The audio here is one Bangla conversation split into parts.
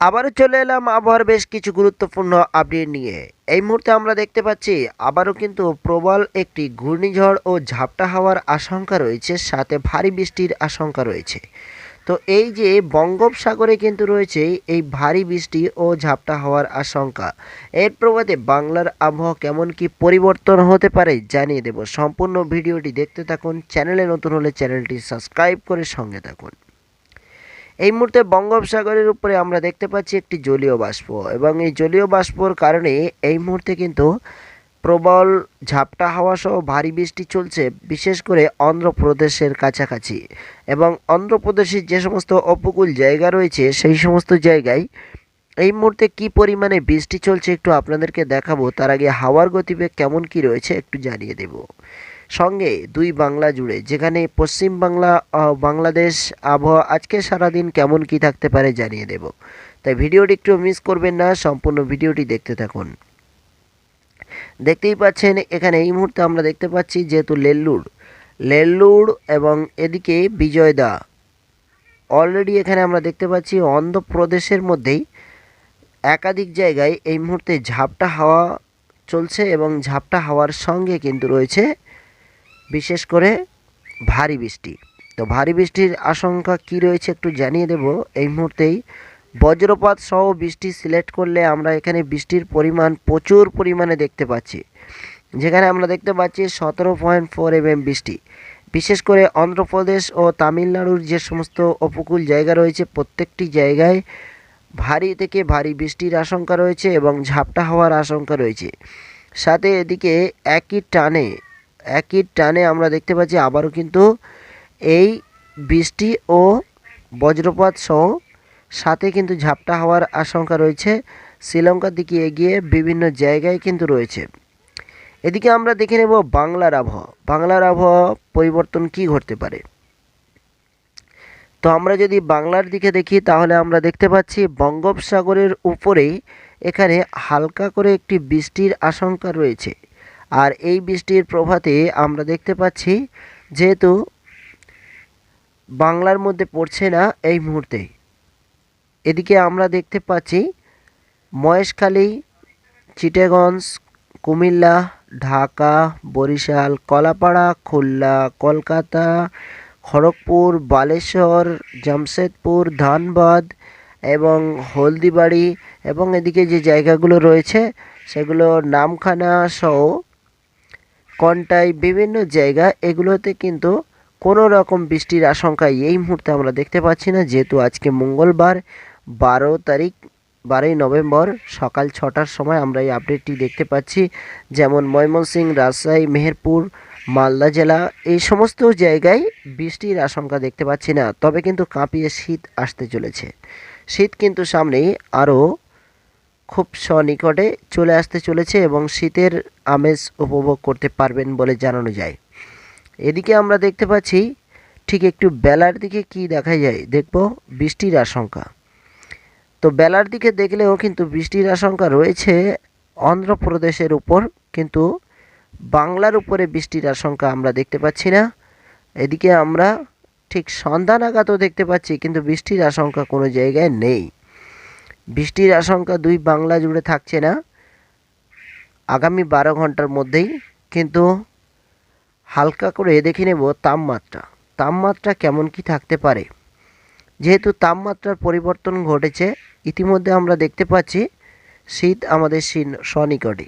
আবারও চলে এলাম আবহাওয়ার বেশ কিছু গুরুত্বপূর্ণ আপডেট নিয়ে। এই মুহূর্তে আমরা দেখতে পাচ্ছি, আবারও কিন্তু প্রবল একটি ঘূর্ণিঝড় ও ঝাপটা হওয়ার আশঙ্কা রয়েছে, সাথে ভারী বৃষ্টির আশঙ্কা রয়েছে। তো এই যে বঙ্গোপসাগরে কিন্তু রয়েছে, এই ভারী বৃষ্টি ও ঝাপটা হওয়ার আশঙ্কা, এর প্রভাবে বাংলার আবহাওয়া কেমন কি পরিবর্তন হতে পারে জানিয়ে দেব। সম্পূর্ণ ভিডিওটি দেখতে থাকুন, চ্যানেলে নতুন হলে চ্যানেলটি সাবস্ক্রাইব করে সঙ্গে থাকুন। এই মুহূর্তে বঙ্গোপসাগরের উপরে আমরা দেখতে পাচ্ছি একটি জলীয় বাষ্প এবং এই জলীয় বাষ্পর কারণে এই মুহূর্তে কিন্তু প্রবল ঝাপটা হাওয়া সহ ভারী বৃষ্টি চলছে, বিশেষ করে অন্ধ্রপ্রদেশের কাছাকাছি। এবং অন্ধ্রপ্রদেশের যে সমস্ত উপকূল জায়গা রয়েছে, সেই সমস্ত জায়গায় এই মুহূর্তে কি পরিমাণে বৃষ্টি চলছে একটু আপনাদেরকে দেখাবো। তার আগে হাওয়ার গতিবেগ কেমন কি রয়েছে একটু জানিয়ে দেব। সঙ্গে দুই বাংলা জুড়ে, যেখানে পশ্চিম বাংলা বাংলাদেশ আবহাওয়া আজকে সারাদিন কেমন কি থাকতে পারে জানিয়ে দেব। তাই ভিডিওটি একটু মিস করবেন না, সম্পূর্ণ ভিডিওটি দেখতে থাকুন। দেখতেই পাচ্ছেন, এখানে এই মুহূর্তে আমরা দেখতে পাচ্ছি যেহেতু লেল্লুর লেল্লুর এবং এদিকে বিজয়দা। অলরেডি এখানে আমরা দেখতে পাচ্ছি অন্ধ্রপ্রদেশের মধ্যেই একাধিক জায়গায় এই মুহূর্তে ঝাপটা হাওয়া চলছে এবং ঝাপটা হাওয়ার সঙ্গে কিন্তু রয়েছে বিশেষ করে ভারী বৃষ্টি। তো ভারী বৃষ্টির আশঙ্কা কি রয়েছে একটু জানিয়ে দেব। এই মুহূর্তেই বজ্রপাত সহ বৃষ্টি সিলেক্ট করলে আমরা এখানে বৃষ্টির পরিমাণ প্রচুর পরিমাণে দেখতে পাচ্ছি। যেখানে আমরা দেখতে পাচ্ছি সতেরো পয়েন্ট ফোর এম বৃষ্টি। বিশেষ করে অন্ধ্রপ্রদেশ ও তামিলনাড়ুর যে সমস্ত উপকূল জায়গা রয়েছে, প্রত্যেকটি জায়গায় ভারী থেকে ভারী বৃষ্টির আশঙ্কা রয়েছে এবং ঝাপটা হওয়ার আশঙ্কা রয়েছে। সাথে এদিকে একই টানে একই টানে আমরা দেখতে পাচ্ছি আবারও কিন্তু এই বৃষ্টি ও বজ্রপাত সহ সাথে কিন্তু ঝাপটা হওয়ার আশঙ্কা রয়েছে। শ্রীলঙ্কার দিকে এগিয়ে বিভিন্ন জায়গায় কিন্তু রয়েছে। এদিকে আমরা দেখে নেব বাংলার আবহাওয়া। বাংলার আবহাওয়া পরিবর্তন কি ঘটতে পারে? তো আমরা যদি বাংলার দিকে দেখি, তাহলে আমরা দেখতে পাচ্ছি বঙ্গোপসাগরের উপরেই এখানে হালকা করে একটি বৃষ্টির আশঙ্কা রয়েছে। আর এই বৃষ্টির প্রভাতে আমরা দেখতে পাচ্ছি যেহেতু বাংলার মধ্যে পড়ছে না এই মুহূর্তে। এদিকে আমরা দেখতে পাচ্ছি মহেশখালী চিটেগঞ্জ কুমিল্লা, ঢাকা, বরিশাল, কলাপাড়া, খুলনা, কলকাতা খড়গপুর, বালেশ্বর, জামশেদপুর, ধানবাদ এবং হলদিবাড়ি এবং এদিকে যে জায়গাগুলো রয়েছে সেগুলো নামখানা সহ কন্টাই বিভিন্ন জায়গা এগুলোতে কিন্তু কোনো রকম বৃষ্টির আশঙ্কা এই মুহূর্তে আমরা দেখতে পাচ্ছি না। যেহেতু আজকে মঙ্গলবার, বারো তারিখ, বারোই নভেম্বর সকাল ছটার সময় আমরা এই আপডেটটি দেখতে পাচ্ছি। যেমন ময়মনসিংহ, রাজশাহী, মেহেরপুর মালদা জেলা, এই সমস্ত জায়গায় বৃষ্টির আশঙ্কা দেখতে পাচ্ছি না, তবে কিন্তু কাঁপিয়ে শীত আসতে চলেছে। শীত কিন্তু সামনেই আরও খুব সনিকটে চলে আসতে চলেছে এবং শীতের আমেজ উপভোগ করতে পারবেন বলে জানানো যায়। এদিকে আমরা দেখতে পাচ্ছি, ঠিক একটু বেলার দিকে কি দেখা যায়, দেখব বৃষ্টির আশঙ্কা। তো বেলার দিকে দেখলেও কিন্তু বৃষ্টির আশঙ্কা রয়েছে, অন্ধ্রপ্রদেশের উপর কিন্তু বাংলার উপরে বৃষ্টির আশঙ্কা আমরা দেখতে পাচ্ছি না। এদিকে আমরা ঠিক সন্ধ্যা নাগাদও দেখতে পাচ্ছি, কিন্তু বৃষ্টির আশঙ্কা কোনো জায়গায় নেই। বৃষ্টির আশঙ্কা দুই বাংলা জুড়ে থাকছে না। আগামী বারো ঘণ্টার মধ্যেই কিন্তু হালকা করে দেখে নেব তাপমাত্রা। তাপমাত্রা কেমন কি থাকতে পারে? যেহেতু তাপমাত্রার পরিবর্তন ঘটেছে, ইতিমধ্যে আমরা দেখতে পাচ্ছি শীত আমাদের সনিকটে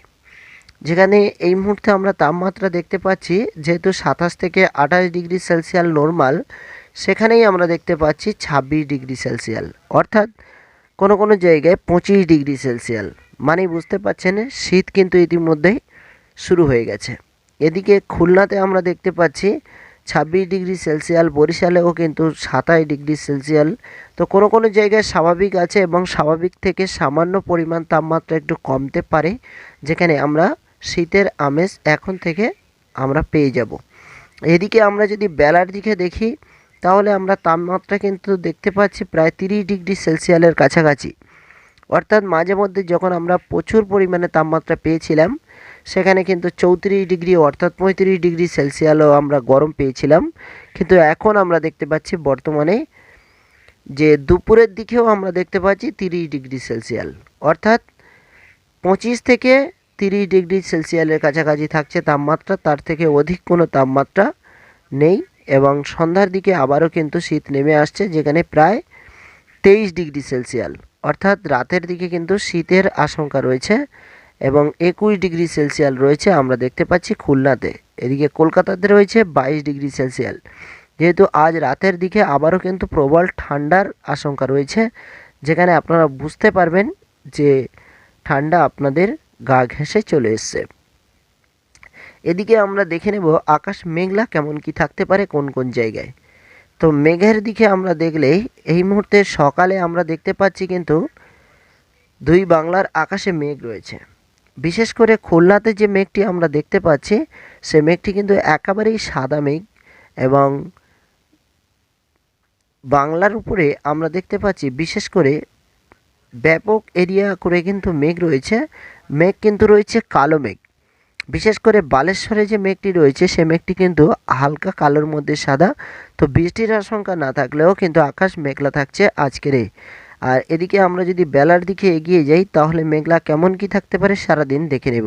যেখানে এই মুহূর্তে আমরা তাপমাত্রা দেখতে পাচ্ছি, যেহেতু সাতাশ থেকে আঠাশ ডিগ্রি সেলসিয়াল নর্মাল, সেখানেই আমরা দেখতে পাচ্ছি ছাব্বিশ ডিগ্রি সেলসিয়াল অর্থাৎ কোনো কোনো জায়গায় পঁচিশ ডিগ্রি সেলসিয়াল মানে বুঝতে পারছেন, শীত কিন্তু ইতিমধ্যেই শুরু হয়ে গেছে। এদিকে খুলনাতে আমরা দেখতে পাচ্ছি ছাব্বিশ ডিগ্রি সেলসিয়াল বরিশালেও কিন্তু সাতাশ ডিগ্রি সেলসিয়াল তো কোনো কোনো জায়গায় স্বাভাবিক আছে এবং স্বাভাবিক থেকে সামান্য পরিমাণ তাপমাত্রা একটু কমতে পারে, যেখানে আমরা শীতের আমেজ এখন থেকে আমরা পেয়ে যাব। এদিকে আমরা যদি বেলার দিকে দেখি, তাহলে আমরা তাপমাত্রা কিন্তু দেখতে পাচ্ছি প্রায় তিরিশ ডিগ্রি সেলসিয়ালের কাছাকাছি। অর্থাৎ মাঝে মধ্যে যখন আমরা প্রচুর পরিমাণে তাপমাত্রা পেয়েছিলাম, সেখানে কিন্তু চৌত্রিশ ডিগ্রি অর্থাৎ পঁয়ত্রিশ ডিগ্রি সেলসিয়ালও আমরা গরম পেয়েছিলাম। কিন্তু এখন আমরা দেখতে পাচ্ছি বর্তমানে যে দুপুরের দিকেও আমরা দেখতে পাচ্ছি তিরিশ ডিগ্রি সেলসিয়াল অর্থাৎ পঁচিশ থেকে তিরিশ ডিগ্রি সেলসিয়ালের কাছাকাছি থাকছে তাপমাত্রা, তার থেকে অধিক কোনো তাপমাত্রা নেই এবং সন্ধ্যার দিকে আবারও কিন্তু শীত নেমে আসছে, যেখানে প্রায় তেইশ ডিগ্রি সেলসিয়াল অর্থাৎ রাতের দিকে কিন্তু শীতের আশঙ্কা রয়েছে এবং একুশ ডিগ্রি সেলসিয়াল রয়েছে আমরা দেখতে পাচ্ছি খুলনাতে। এদিকে কলকাতাতে রয়েছে বাইশ ডিগ্রি সেলসিয়াল যেহেতু আজ রাতের দিকে আবারও কিন্তু প্রবল ঠান্ডার আশঙ্কা রয়েছে, যেখানে আপনারা বুঝতে পারবেন যে ঠান্ডা আপনাদের গা ঘেঁষে চলে এসছে। এদিকে আমরা দেখে নেব আকাশ মেঘলা কেমন কি থাকতে পারে কোন কোন জায়গায়। তো মেঘের দিকে আমরা দেখলেই এই মুহূর্তে সকালে আমরা দেখতে পাচ্ছি কিন্তু দুই বাংলার আকাশে মেঘ রয়েছে। বিশেষ করে খুলনাতে যে মেঘটি আমরা দেখতে পাচ্ছি, সে মেঘটি কিন্তু একেবারেই সাদা মেঘ এবং বাংলার উপরে আমরা দেখতে পাচ্ছি বিশেষ করে ব্যাপক এরিয়া করে কিন্তু মেঘ রয়েছে মেঘ কিন্তু রয়েছে কালো মেঘ। বিশেষ করে বালেশ্বরে যে মেঘটি রয়েছে, সে মেঘটি কিন্তু হালকা কালোর মধ্যে সাদা। তো বৃষ্টির আশঙ্কা না থাকলেও কিন্তু আকাশ মেঘলা থাকছে আজকের আর এদিকে আমরা যদি বেলার দিকে এগিয়ে যাই, তাহলে মেঘলা কেমন কি থাকতে পারে সারাদিন দেখে নেব।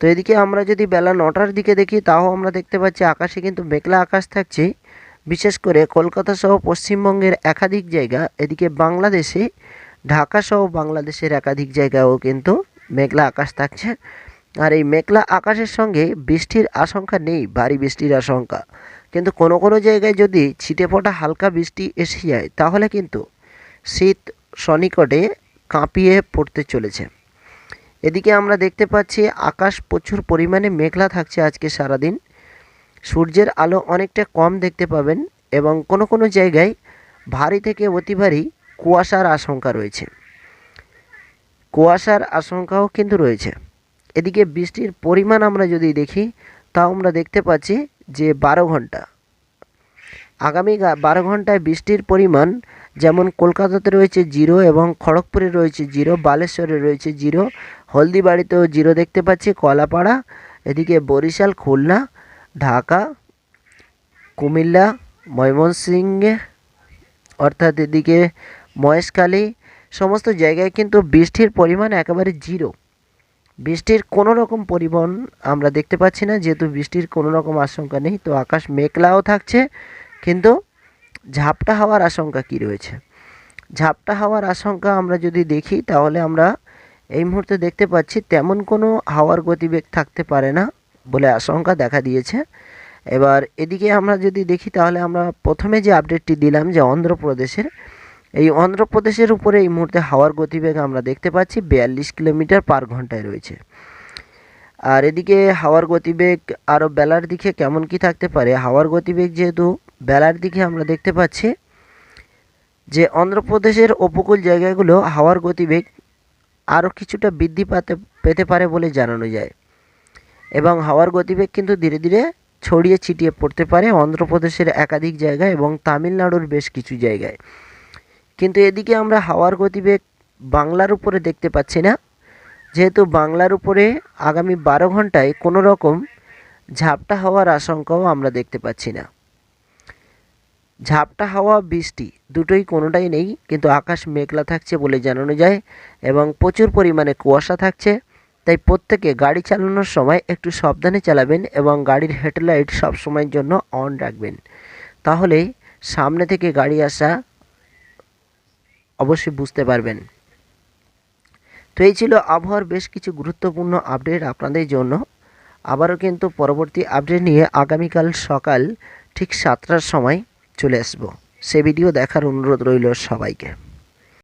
তো এদিকে আমরা যদি বেলা নটার দিকে দেখি, তাও আমরা দেখতে পাচ্ছি আকাশে কিন্তু মেঘলা আকাশ থাকছে। বিশেষ করে কলকাতা সহ পশ্চিমবঙ্গের একাধিক জায়গা, এদিকে বাংলাদেশে, ঢাকা সহ বাংলাদেশের একাধিক জায়গাও কিন্তু মেঘলা আকাশ থাকছে। আর এই মেঘলা আকাশের সঙ্গে বৃষ্টির আশঙ্কা নেই, ভারী বৃষ্টির আশঙ্কা। কিন্তু কোনো কোনো জায়গায় যদি ছিটে ফোটা হালকা বৃষ্টি এসে যায়, তাহলে কিন্তু শীত সনিকটে কাঁপিয়ে পড়তে চলেছে। এদিকে আমরা দেখতে পাচ্ছি, আকাশ প্রচুর পরিমাণে মেঘলা থাকছে আজকে সারাদিন। সূর্যের আলো অনেকটা কম দেখতে পাবেন এবং কোনো কোনো জায়গায় ভারী থেকে অতি ভারী কুয়াশার আশঙ্কা রয়েছে। কুয়াশার আশঙ্কাও কিন্তু রয়েছে। এদিকে বৃষ্টির পরিমাণ আমরা যদি দেখি, তাও আমরা দেখতে পাচ্ছি যে বারো ঘণ্টা। আগামী বারো ঘন্টায় বৃষ্টির পরিমাণ যেমন কলকাতাতে রয়েছে জিরো এবং খড়গপুরে রয়েছে জিরো, বালেশ্বরে রয়েছে জিরো, হলদিবাড়িতেও জিরো দেখতে পাচ্ছি, কলাপাড়া, এদিকে বরিশাল, খুলনা, ঢাকা, কুমিল্লা, ময়মনসিংহে, অর্থাৎ এদিকে মহেশখালী সমস্ত জায়গায় কিন্তু বৃষ্টির পরিমাণ একেবারে জিরো। বৃষ্টির কোনো রকম পরিবহন আমরা দেখতে পাচ্ছি না, যেহেতু বৃষ্টির কোনো রকম আশঙ্কা নেই। তো আকাশ মেঘলাও থাকছে, কিন্তু ঝাপটা হওয়ার আশঙ্কা কি রয়েছে? ঝাপটা হওয়ার আশঙ্কা আমরা যদি দেখি, তাহলে আমরা এই মুহূর্তে দেখতে পাচ্ছি তেমন কোনো হাওয়ার গতিবেগ থাকতে পারে না বলে আশঙ্কা দেখা দিয়েছে। এবার এদিকে আমরা যদি দেখি, তাহলে আমরা প্রথমে যে আপডেটটি দিলাম যে অন্ধ্রপ্রদেশের এই অন্ধ্রপ্রদেশের উপরে এই মুহূর্তে হাওয়ার গতিবেগ আমরা দেখতে পাচ্ছি, বিয়াল্লিশ কিলোমিটার পার ঘন্টায় রয়েছে। আর এদিকে হাওয়ার গতিবেগ আরও বেলার দিকে কেমন কি থাকতে পারে? হাওয়ার গতিবেগ যেহেতু বেলার দিকে আমরা দেখতে পাচ্ছি, যে অন্ধ্রপ্রদেশের উপকূল জায়গাগুলো হাওয়ার গতিবেগ আরও কিছুটা বৃদ্ধি পাতে, পেতে পারে বলে জানানো যায়। এবং হাওয়ার গতিবেগ কিন্তু ধীরে ধীরে ছড়িয়ে ছিটিয়ে পড়তে পারে অন্ধ্রপ্রদেশের একাধিক জায়গায় এবং তামিলনাড়ুর বেশ কিছু জায়গায়। কিন্তু এদিকে আমরা হাওয়ার গতিবেগ বাংলার উপরে দেখতে পাচ্ছি না। যেহেতু বাংলার উপরে আগামী বারো ঘন্টায় কোনো রকম ঝাপটা হওয়ার আশঙ্কাও আমরা দেখতে পাচ্ছি না। ঝাপটা হাওয়া, বৃষ্টি দুটোই কোনোটাই নেই, কিন্তু আকাশ মেঘলা থাকছে বলে জানানো যায় এবং প্রচুর পরিমাণে কুয়াশা থাকছে। তাই প্রত্যেকে গাড়ি চালানোর সময় একটু সাবধানে চালাবেন এবং গাড়ির হেডলাইট সব সময়ের জন্য অন রাখবেন। তাহলে সামনে থেকে গাড়ি আসা অবশ্যই বুঝতে পারবেন। তো এই ছিল আবহাওয়ার বেশ কিছু গুরুত্বপূর্ণ আপডেট আপনাদের জন্য। আবারও কিন্তু পরবর্তী আপডেট নিয়ে আগামীকাল সকাল ঠিক সাতটার সময় চলে আসব। সে ভিডিও দেখার অনুরোধ রইল সবাইকে।